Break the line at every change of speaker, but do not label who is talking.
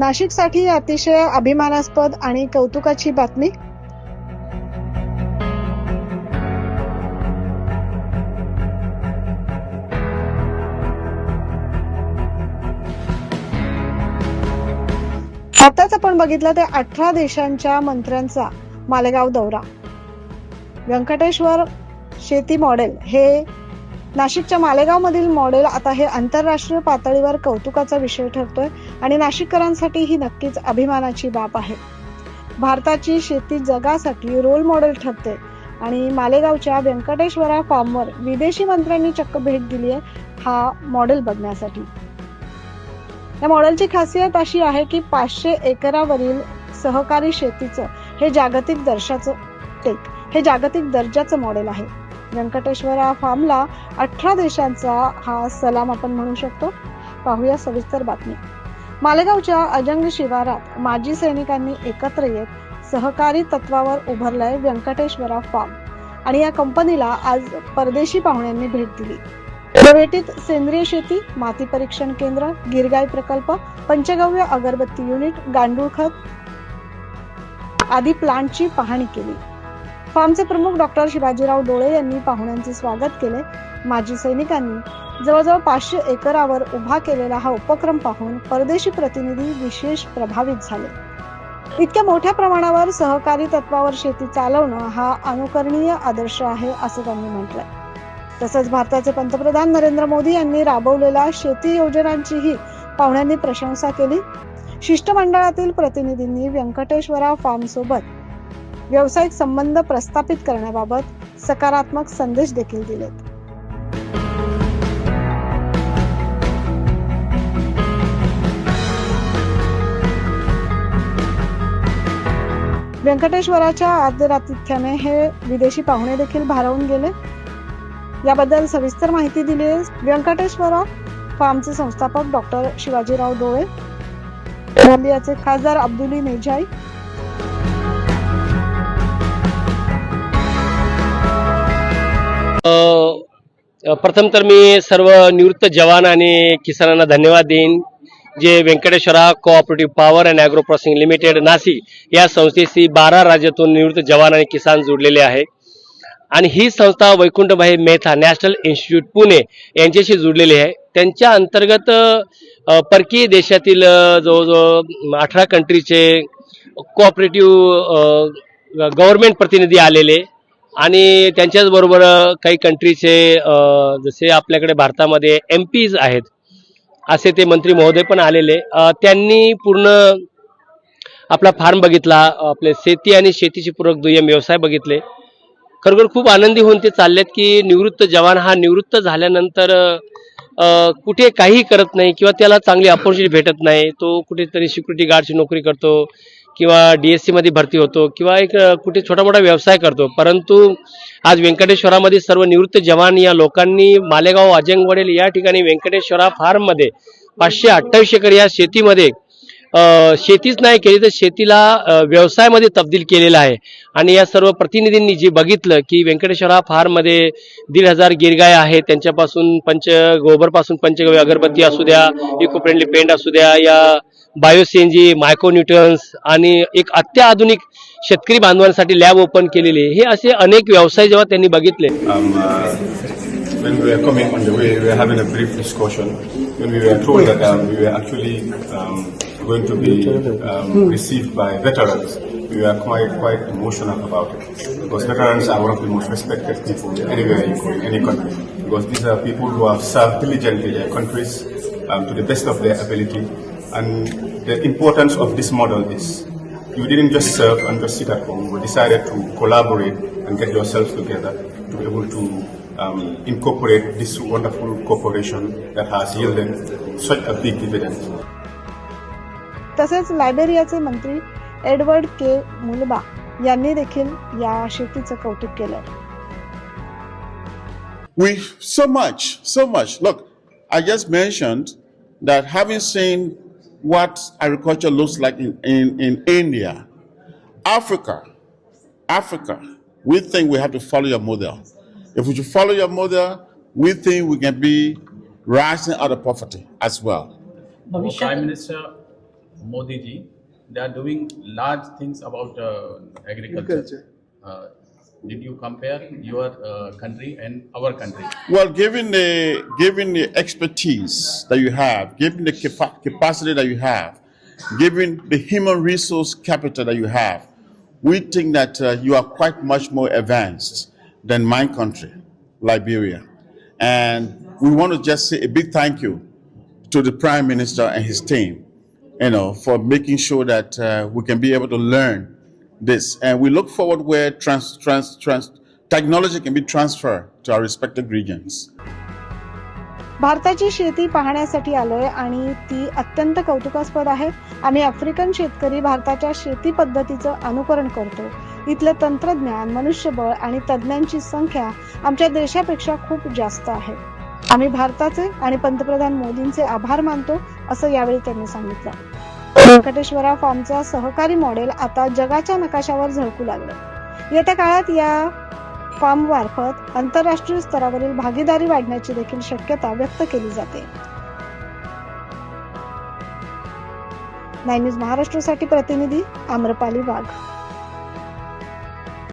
नाशिकसाठी अतिशय अभिमानास्पद आणि कौतुकाची बातमी. आताच आपण बघितलं ते अठरा देशांच्या मंत्र्यांचा मालेगाव दौरा. व्यंकटेश्वर शेती मॉडेल हे नाशिकच्या मालेगाव मधील मॉडेल आता हे आंतरराष्ट्रीय पातळीवर कौतुकाचा विषय ठरतोय. आणि नाशिककरांसाठी ही नक्कीच अभिमानाची बाब आहे. भारताची शेती जगासाठी रोल मॉडेल ठरते आणि मालेगावच्या व्यंकटेश्वरा फार्मवर विदेशी मंत्र्यांनी चक्क भेट दिली आहे हा मॉडेल बघण्यासाठी. या मॉडेलची खासियत अशी आहे की पाचशे एकरावरील सहकारी शेतीचं हे जागतिक दर्जाचं टेक हे जागतिक दर्जाचं मॉडेल आहे. व्यंकटेश्वरा फार्मला अठरा देशांचा हा सलाम आपण म्हणू शकतो. पाहूया सविस्तर बातमी. मालेगावच्या अजंग शिवारात माजी सैनिकांनी एकत्र येत सहकारी तत्वावर उभारलाय व्यंकटेश्वरा फार्म आणि या कंपनीला आज परदेशी पाहुण्यांनी भेट दिली. या भेटीत सेंद्रिय शेती माती परीक्षण केंद्र गिरगाय प्रकल्प पंचगव्य अगरबत्ती युनिट गांडूळ खत आदी प्लांटची पाहणी केली. फार्मचे प्रमुख डॉक्टर शिवाजीराव डोळे यांनी पाहुण्यांचे स्वागत केले. माजी सैनिकांनी जवळजवळ पाचशे एकरावर उभा केलेला हा उपक्रम पाहून परदेशी प्रतिनिधी विशेष प्रभावित झाले. इतक्या मोठ्या प्रमाणावर सहकारी तत्वावर शेती चालवणं हा अनुकरणीय आदर्श आहे असं त्यांनी म्हटलंय. तसंच भारताचे पंतप्रधान नरेंद्र मोदी यांनी राबवलेल्या शेती योजनांचीही पाहुण्यांनी प्रशंसा केली. शिष्टमंडळातील प्रतिनिधींनी व्यंकटेश्वरा फार्म सोबत व्यावसायिक संबंध प्रस्थापित करण्याबाबत सकारात्मक संदेश देखील दिलेत. व्यंकटेश्वराच्या आदरातिथ्याने हे विदेशी पाहुणे देखील भारावून गेले. याबद्दल सविस्तर माहिती दिली आहे व्यंकटेश्वरा फार्मचे संस्थापक डॉक्टर शिवाजीराव डोळे गोंदियाचे खासदार अब्दुली नेजाई.
प्रथम तर मी सर्व निवृत्त जवान आणि किसानांना धन्यवाद देईन. जे Venkateshwara cooperative power and agro processing limited Nashik या संस्थेशी बारा राज्यातून निवृत्त जवान आणि किसान जोडलेले आहे. आणि ही संस्था वैकुंठभाई मेहता नॅशनल इन्स्टिट्यूट पुणे यांच्याशी जुडलेली आहे. त्यांच्या अंतर्गत परकीय देशातील जवळजवळ अठरा कंट्रीचे कोऑपरेटिव्ह गव्हर्नमेंट प्रतिनिधी आलेले. आणि त्यांच्याच बरोबर काही कंट्रीचे जसे आपल्याकडे भारतामध्ये एम पीज आहेत. असे ते मंत्री महोदय पण आलेले. त्यांनी पूर्ण आपला फार्म बघितला आपले शेती आणि शेतीची पूरक दुय्यम व्यवसाय बघितले. खरोखर खूप आनंदी होऊन ते चाललेत की निवृत्त जवान हा निवृत्त झाल्यानंतर कुठे काही करत नाही किंवा त्याला चांगली अपॉर्च्युनिटी भेटत नाही. तो कुठेतरी सिक्युरिटी गार्डची नोकरी करतो. किंवा डी एसमध्ये भरती होतो किंवा एक कुठे छोटा मोठा व्यवसाय करतो. परंतु आज व्यंकटेश्वरामध्ये सर्व निवृत्त जवान या लोकांनी मालेगाव अजंगवडेल या ठिकाणी व्यंकटेश्वरा फार्ममध्ये पाचशे अठ्ठावीस एकर या शेतीमध्ये शेतीच नाही केली तर शेतीला व्यवसायामध्ये तब्दील केलेला आहे. आणि या सर्व प्रतिनिधींनी जे बघितलं की व्यंकटेश्वरा फार्ममध्ये दीड हजार गिरगाय आहेत. त्यांच्यापासून पंच गोबरपासून पंचगव्य अगरबत्ती असू द्या इको फ्रेंडली पेंट असू द्या या बायोसीएनजी मायक्रोन्युट्रन्स आणि एक अत्याधुनिक शेतकरी बांधवांसाठी लॅब ओपन केलेली हे असे अनेक व्यवसाय जेव्हा त्यांनी बघितले.
Um, uh, when we were coming on the way, we were having a brief discussion. When we were told that um, we were actually um, going to be um, received by veterans, we are quite quite emotional about it because veterans are one of the most respected people anywhere you go in any country because these are people who have served diligently their countries um, to the best of their ability. And the importance of this model is you didn't just serve and just sit at home. You decided to collaborate and get yourselves together to be able to um, incorporate this wonderful corporation that has yielded such a big dividend.
तसेच लायबेरियाचे मंत्री Edward के मुलबा यांनी देखील या शेतीचं कौतुक केलं
We so much, so much. Look, I just mentioned that having seen what agriculture looks like in, in, in India, Africa, Africa, we think we have to follow your model. If we should follow your model, we think we can be rising out of poverty as well.
Prime Minister, Modi ji, they are doing large things about uh, agriculture. Uh, did you compare your uh, country and our country?
Well, given the given the expertise that you have, given the capa- capacity that you have, given the human resource capital that you have, we think that uh, you are quite much more advanced than my country, Liberia, and we want to just say a big thank you to the Prime Minister and his team, you know, for making sure that uh, we can be able to learn this, and we look forward where trans, trans, trans, technology can be transferred to our respective regions.
भारताची शेती पाहण्यासाठी आलोय आणि ती अत्यंत कौतुकास्पद आहे. आम्ही आफ्रिकन शेतकरी भारताच्या शेती पद्धतीचं अनुकरण करतो इथलं तंत्रज्ञान मनुष्यबळ आणि तज्ज्ञांची संख्या आमच्या देशापेक्षा खूप जास्त आहे. आम्ही भारताचे आणि पंतप्रधान मोदींचे आभार मानतो असं यावेळी त्यांनी सांगितलं. व्यंकटेश्वरा फार्मचा सहकारी मॉडेल आता जगाच्या नकाशावर झळकू लागलं. येत्या काळात या फॉर्म मार्फत आंतरराष्ट्रीय स्तरावरील भागीदारी वाढण्याची देखील शक्यता व्यक्त केली जाते. नाईन न्यूज महाराष्ट्रासाठी प्रतिनिधी आम्रपाली वाघ.